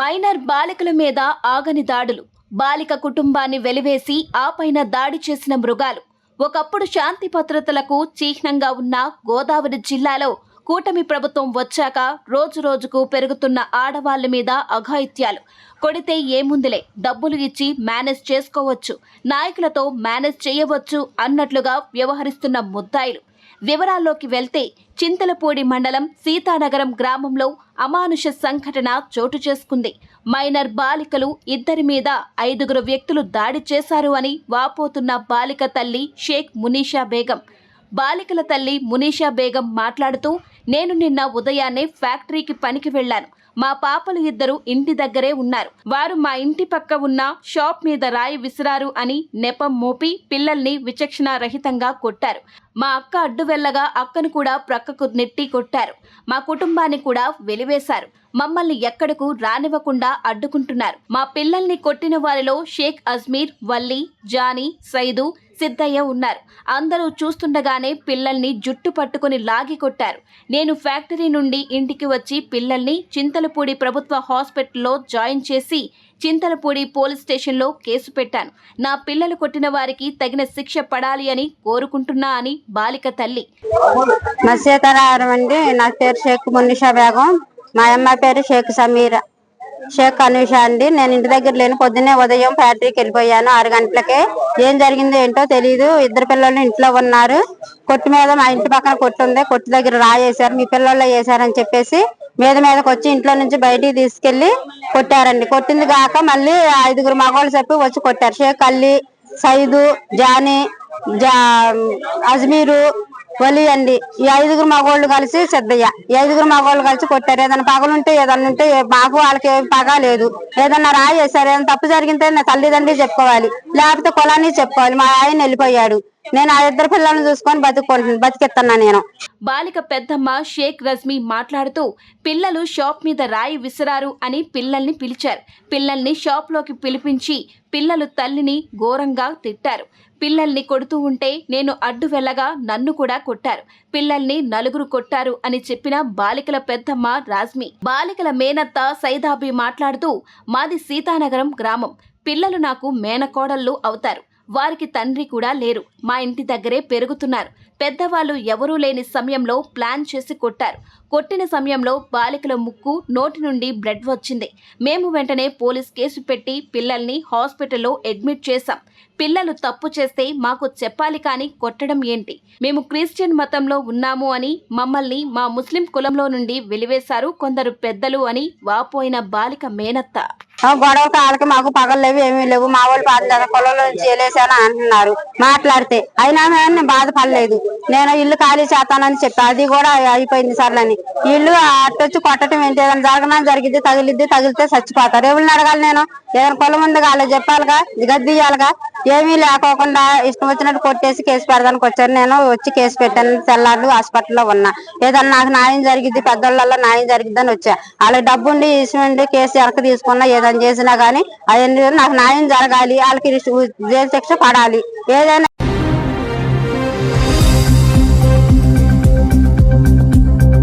Minor బాలికల మీద ఆగని దాడులు. బాలిక కుటుంబాన్ని వెలివేసి ఆపైన దాడి చేసిన మృగాలు. ఒకప్పుడు శాంతి భద్రతలకు చిహ్నంగా ఉన్న గోదావరి జిల్లాలో కూటమి ప్రభుత్వం వచ్చాక రోజు రోజుకు పెరుగుతున్న ఆడవాళ్ళ మీద అఘాయిత్యాలు. కొడితే ఏముందిలే డబ్బులు ఇచ్చి మేనేజ్ చేసుకోవచ్చు నాయకులతో మేనేజ్ చేయవచ్చు అన్నట్లుగా వ్యవహరిస్తున్న ముద్దాయిలు. వివరాల్లోకి వెళ్తే చింతలపూడి మండలం సీతానగరం గ్రామంలో అమానుష సంఘటన చోటు చేసుకుంది. మైనర్ బాలికలు ఇద్దరి మీద ఐదుగురు వ్యక్తులు దాడి చేశారు అని వాపోతున్న బాలిక తల్లి షేక్ మునీషా బేగం. బాలికల తల్లి మునీషా బేగం మాట్లాడుతూ నేను నిన్న ఉదయాన్నే ఫ్యాక్టరీకి పనికి వెళ్ళాను. మా పాపలు ఇద్దరు ఇంటి దగ్గరే ఉన్నారు. వారు మా ఇంటి పక్క ఉన్న షాప్ మీద రాయి విసిరారు అని నెపం మోపి పిల్లల్ని విచక్షణారహితంగా కొట్టారు. మా అక్క అడ్డు వెళ్ళగా అక్కను కూడా ప్రక్కకు నెట్టి కొట్టారు. మా కుటుంబాన్ని కూడా వెలివేశారు. మమ్మల్ని ఎక్కడకు రానివ్వకుండా అడ్డుకుంటున్నారు. మా పిల్లల్ని కొట్టిన వారిలో షేక్ అజ్మీర్ వల్లి జానీ సైదు సిద్ధయ్య ఉన్నారు. అందరూ చూస్తుండగానే పిల్లల్ని జుట్టు పట్టుకుని లాగి కొట్టారు. నేను ఫ్యాక్టరీ నుండి ఇంటికి వచ్చి పిల్లల్ని చింతలపూడి ప్రభుత్వ హాస్పిటల్లో జాయిన్ చేసి చింతలపూడి పోలీస్ స్టేషన్లో కేసు పెట్టాను. నా పిల్లలు కొట్టిన వారికి తగిన శిక్ష పడాలి అని కోరుకుంటున్నా అని బాలిక తల్లి. మా సీతారామం అండి. నా పేరు షేక్ మున్నిషా బేగం. మా అమ్మ పేరు షేక్ సమీర. షేక్ అనూష అండి. నేను ఇంటి దగ్గర లేని పొద్దున్నే ఉదయం ఫ్యాక్టరీకి వెళ్ళిపోయాను. ఆరు గంటలకే ఏం జరిగిందో ఏంటో తెలియదు ఇద్దరు పిల్లలు ఇంట్లో ఉన్నారు. కొట్టు మీద మా ఇంటి పక్కన కొట్టు ఉంది. కొట్టు దగ్గర రాయేశారు. మీ పిల్లల్లో వేశారని చెప్పేసి మీద మీదకి వచ్చి ఇంట్లో నుంచి బయటికి తీసుకెళ్ళి కొట్టారండి. కొట్టింది కాక మళ్ళీ ఐదుగురు మగవాళ్ళు చెప్పి వచ్చి కొట్టారు. షేక్ అల్లి సైదు జానీ అజ్మీరు వలి అండి. ఈ ఐదుగురు మగవాళ్ళు కలిసి సిద్ధయ్య ఈ ఐదుగురు మగవాళ్ళు కలిసి కొట్టారు. ఏదైనా పగలుంటే ఏదన్నా ఉంటే మాకు వాళ్ళకి ఏం పగ లేదు. ఏదన్నా రాయేశారు. ఏదైనా తప్పు జరిగితే నా తల్లిదండ్రి చెప్పుకోవాలి. లేకపోతే కులాన్ని చెప్పుకోవాలి. మా ఆయన వెళ్ళిపోయాడు. నేను ఆ ఇద్దరు పిల్లలను చూసుకొని బతుకుంటున్నాను బతికెత్తన్నా నేను. బాలిక పెద్దమ్మ షేక్ రజ్మీ మాట్లాడుతూ పిల్లలు షాప్ మీద రాయి విసిరారు అని పిల్లల్ని పిలిచారు. పిల్లల్ని షాప్లోకి పిలిపించి పిల్లలు తల్లిని ఘోరంగా తిట్టారు. పిల్లల్ని కొడుతూ ఉంటే నేను అడ్డు వెళ్ళగా నన్ను కూడా కొట్టారు. పిల్లల్ని నలుగురు కొట్టారు అని చెప్పిన బాలికల పెద్దమ్మ రాజ్మి. బాలికల మేనత్త సైదాబి మాట్లాడుతూ మాది సీతానగరం గ్రామం. పిల్లలు నాకు మేనకోడళ్ళు అవుతారు. వారికి తండ్రి కూడా లేరు. మా ఇంటి దగ్గరే పెరుగుతున్నారు. పెద్దవాళ్ళు ఎవరూ లేని సమయంలో ప్లాన్ చేసి కొట్టారు. కొట్టిన సమయంలో బాలికల ముక్కు నోటి నుండి బ్లడ్ వచ్చింది. మేము వెంటనే పోలీస్ కేసు పెట్టి పిల్లల్ని హాస్పిటల్లో అడ్మిట్ చేశాం. పిల్లలు తప్పు చేస్తే మాకు చెప్పాలి కానీ కొట్టడం ఏంటి? మేము క్రిస్టియన్ మతంలో ఉన్నాము అని మమ్మల్ని మా ముస్లిం కులంలో నుండి వెలివేశారు కొందరు పెద్దలు అని వాపోయిన బాలిక మేనత్త. గొడవ కాళ్ళకి మాకు పగలు లేవు ఏమీ లేవు. మా వాళ్ళు పాత పొలంలో అంటున్నారు. మాట్లాడితే అయినా నేను బాధపడలేదు. నేను ఇల్లు ఖాళీ చేస్తానని చెప్పి అది కూడా అయిపోయింది సర్లని. ఇల్లు అట్టొచ్చి కొట్టడం ఏంటి? ఏదైనా జరగనా? జరిగిద్ది తగిలిద్ది తగిలితే చచ్చిపోతారు. ఎవరిని అడగాలి నేను? ఏదైనా పొలం ఉంది కాలే చెప్పాలిగా? గద్దీయాలిగా ఏమీ లేకోకుండా ఇష్టం వచ్చినట్టు కొట్టేసి కేసు పెడదానికి వచ్చారు. నేను వచ్చి కేసు పెట్టాను. తెల్లారు హాస్పిటల్లో ఉన్నా. ఏదన్నా నాకు న్యాయం జరిగింది పెద్దోళ్ళల్లో న్యాయం జరిగిద్దని వచ్చా. వాళ్ళకి డబ్బు ఉండి ఇష్టం ఉండి కేసు వెనక తీసుకున్నా ఏదైనా చేసినా గానీ అవన్నీ నాకు న్యాయం జరగాలి. వాళ్ళకి జైలు శిక్ష పడాలి. ఏదైనా